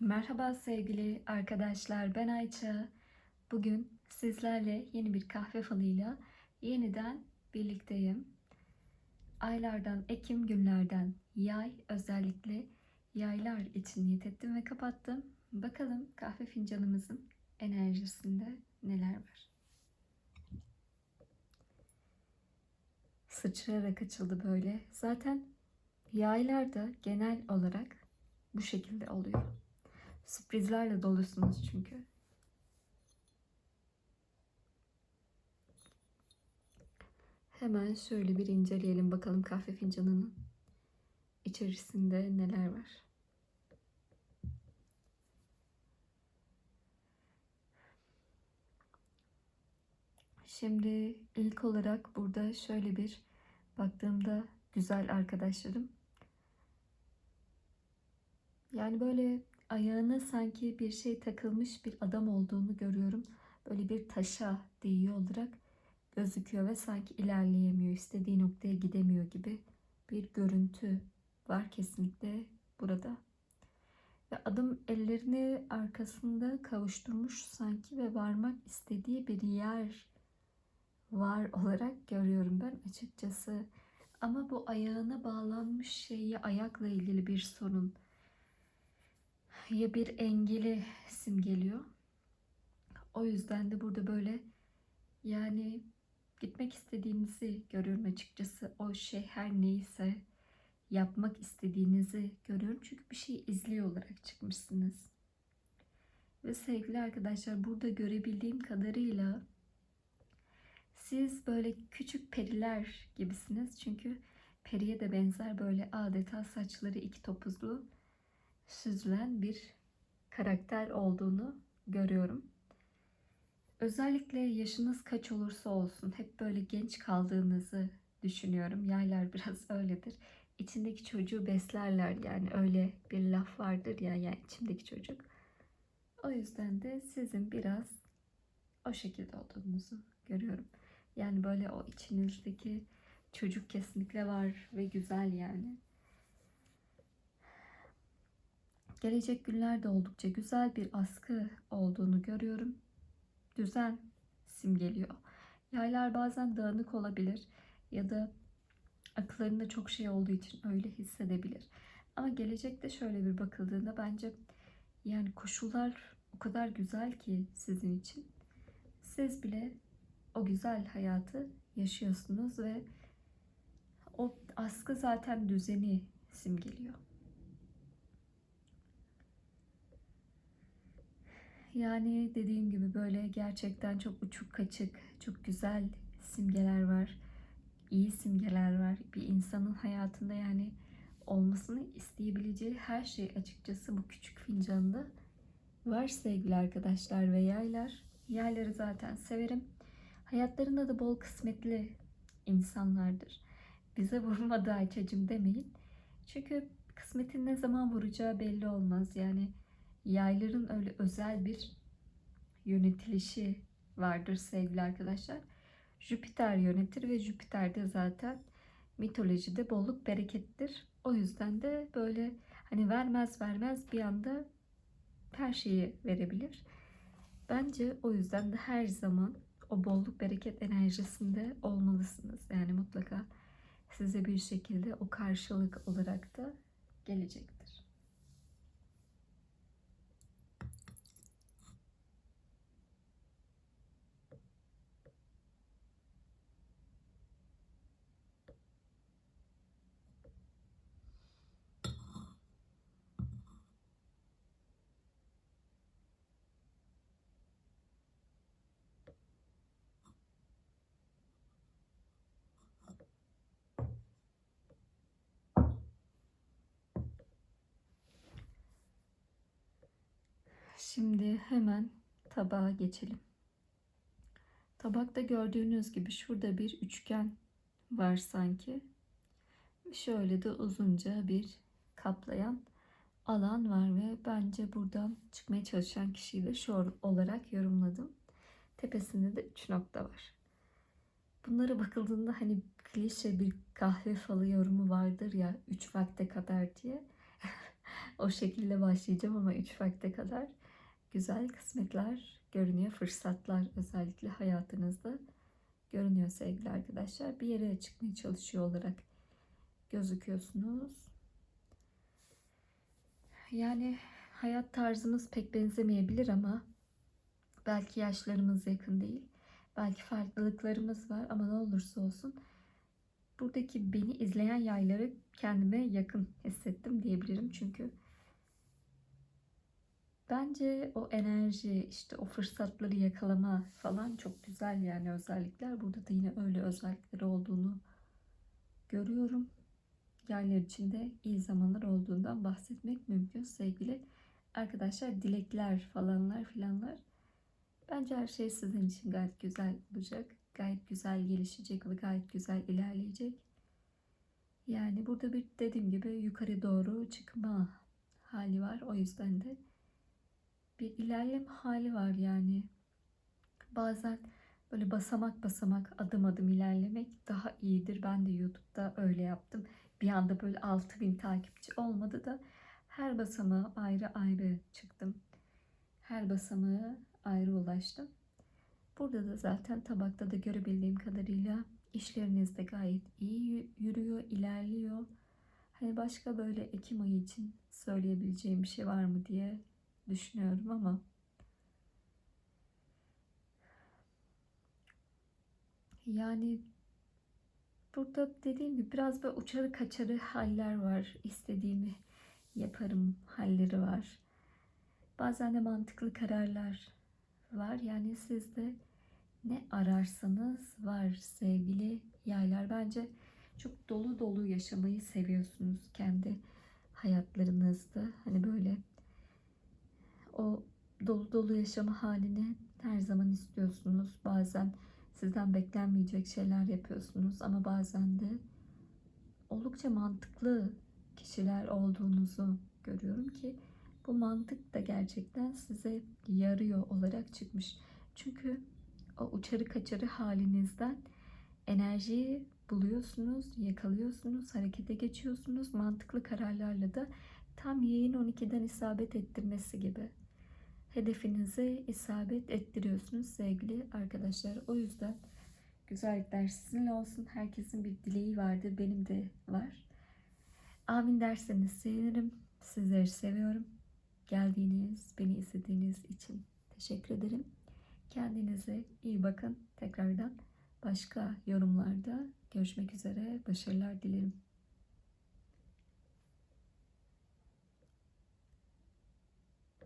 Merhaba sevgili arkadaşlar, ben Ayça. Bugün sizlerle yeni bir kahve falıyla yeniden birlikteyim. Aylardan, Ekim günlerden yay, özellikle yaylar için niyet ettim ve kapattım. Bakalım kahve fincanımızın enerjisinde neler var. Sıçrayarak açıldı böyle. Zaten yaylarda genel olarak bu şekilde oluyor. Sürprizlerle dolusunuz çünkü. Hemen şöyle bir inceleyelim bakalım kahve fincanının içerisinde neler var. Şimdi ilk olarak burada şöyle bir baktığımda güzel arkadaşlarım. Yani böyle ayağına sanki bir şey takılmış bir adam olduğunu görüyorum. Böyle bir taşa değiyor olarak gözüküyor ve sanki ilerleyemiyor, istediği noktaya gidemiyor gibi bir görüntü var kesinlikle burada. Ve adım ellerini arkasında kavuşturmuş sanki ve varmak istediği bir yer var olarak görüyorum ben açıkçası. Ama bu ayağına bağlanmış şeyi ayakla ilgili bir sorun ya bir engeli simgeliyor. O yüzden de burada böyle yani gitmek istediğinizi görüyorum açıkçası. O şey her neyse yapmak istediğinizi görüyorum. Çünkü bir şey izliyor olarak çıkmışsınız. Ve sevgili arkadaşlar burada görebildiğim kadarıyla siz böyle küçük periler gibisiniz. Çünkü periye de benzer böyle adeta saçları iki topuzlu süzülen bir karakter olduğunu görüyorum. Özellikle yaşınız kaç olursa olsun hep böyle genç kaldığınızı düşünüyorum. Yaylar biraz öyledir. İçindeki çocuğu beslerler yani öyle bir laf vardır ya yani içimdeki çocuk. O yüzden de sizin biraz o şekilde olduğunuzu görüyorum. Yani böyle o içinizdeki çocuk kesinlikle var ve güzel yani. Gelecek günlerde oldukça güzel bir askı olduğunu görüyorum. Düzen simgeliyor. Yaylar bazen dağınık olabilir ya da akıllarında çok şey olduğu için öyle hissedebilir. Ama gelecekte şöyle bir bakıldığında bence yani koşullar o kadar güzel ki sizin için. Siz bile o güzel hayatı yaşıyorsunuz ve o askı zaten düzeni simgeliyor. Yani dediğim gibi böyle gerçekten çok uçuk kaçık, çok güzel simgeler var. İyi simgeler var. Bir insanın hayatında yani olmasını isteyebileceği her şey açıkçası bu küçük fincanda var sevgili arkadaşlar ve yaylar. Yayları zaten severim. Hayatlarında da bol kısmetli insanlardır. Bize vurmadı Ayça'cım demeyin. Çünkü kısmetin ne zaman vuracağı belli olmaz. Yani yayların öyle özel bir yönetilişi vardır sevgili arkadaşlar. Jüpiter yönetir ve Jüpiter de zaten mitolojide bolluk berekettir. O yüzden de böyle hani vermez vermez bir anda her şeyi verebilir. Bence o yüzden de her zaman o bolluk bereket enerjisinde olmalısınız. Yani mutlaka size bir şekilde o karşılık olarak da gelecektir. Şimdi hemen tabağa geçelim. Tabakta gördüğünüz gibi şurada bir üçgen var sanki. Şöyle de uzunca bir kaplayan alan var ve bence buradan çıkmaya çalışan kişiyi de şu olarak yorumladım. Tepesinde de üç nokta var. Bunlara bakıldığında hani klişe bir kahve falı yorumu vardır ya üç vakte kadar diye. o şekilde başlayacağım ama 3 vakte kadar güzel kısmetler görünüyor. Fırsatlar özellikle hayatınızda görünüyor sevgili arkadaşlar. Bir yere çıkmaya çalışıyor olarak gözüküyorsunuz. Yani hayat tarzımız pek benzemeyebilir ama belki yaşlarımız yakın değil. Belki farklılıklarımız var ama ne olursa olsun buradaki beni izleyen yayları kendime yakın hissettim diyebilirim. Çünkü bence o enerji, işte o fırsatları yakalama falan çok güzel yani özellikler. Burada da yine öyle özellikleri olduğunu görüyorum. Yaylar içinde iyi zamanlar olduğundan bahsetmek mümkün sevgili arkadaşlar. Dilekler falanlar filanlar. Bence her şey sizin için gayet güzel olacak. Gayet güzel gelişecek ve gayet güzel ilerleyecek. Yani burada bir dediğim gibi yukarı doğru çıkma hali var. O yüzden de bir ilerleme hali var yani. Bazen böyle basamak basamak adım adım ilerlemek daha iyidir. Ben de YouTube'da öyle yaptım. Bir anda böyle 6000 takipçi olmadı da her basamağa ayrı ayrı çıktım. Her basamağa ayrı ulaştım. Burada da zaten tabakta da görebildiğim kadarıyla işleriniz de gayet iyi yürüyor, ilerliyor. Hani başka böyle Ekim ayı için söyleyebileceğim bir şey var mı diye düşünüyorum ama yani burada dediğim gibi biraz böyle uçarı kaçarı haller var. İstediğimi yaparım halleri var. Bazen de mantıklı kararlar var. Yani sizde ne ararsanız var sevgili yaylar. Bence çok dolu dolu yaşamayı seviyorsunuz kendi hayatlarınızda. Hani böyle o dolu dolu yaşama halini her zaman istiyorsunuz. Bazen sizden beklenmeyecek şeyler yapıyorsunuz ama bazen de oldukça mantıklı kişiler olduğunuzu görüyorum ki bu mantık da gerçekten size yarıyor olarak çıkmış. Çünkü o uçarı kaçarı halinizden enerjiyi buluyorsunuz, yakalıyorsunuz, harekete geçiyorsunuz. Mantıklı kararlarla da tam yayın 12'den isabet ettirmesi gibi hedefinize isabet ettiriyorsunuz sevgili arkadaşlar. O yüzden güzellikler sizinle olsun. Herkesin bir dileği vardır. Benim de var. Amin derseniz sevinirim. Sizleri seviyorum. Geldiğiniz, beni izlediğiniz için teşekkür ederim. Kendinize iyi bakın. Tekrardan başka yorumlarda görüşmek üzere. Başarılar dilerim.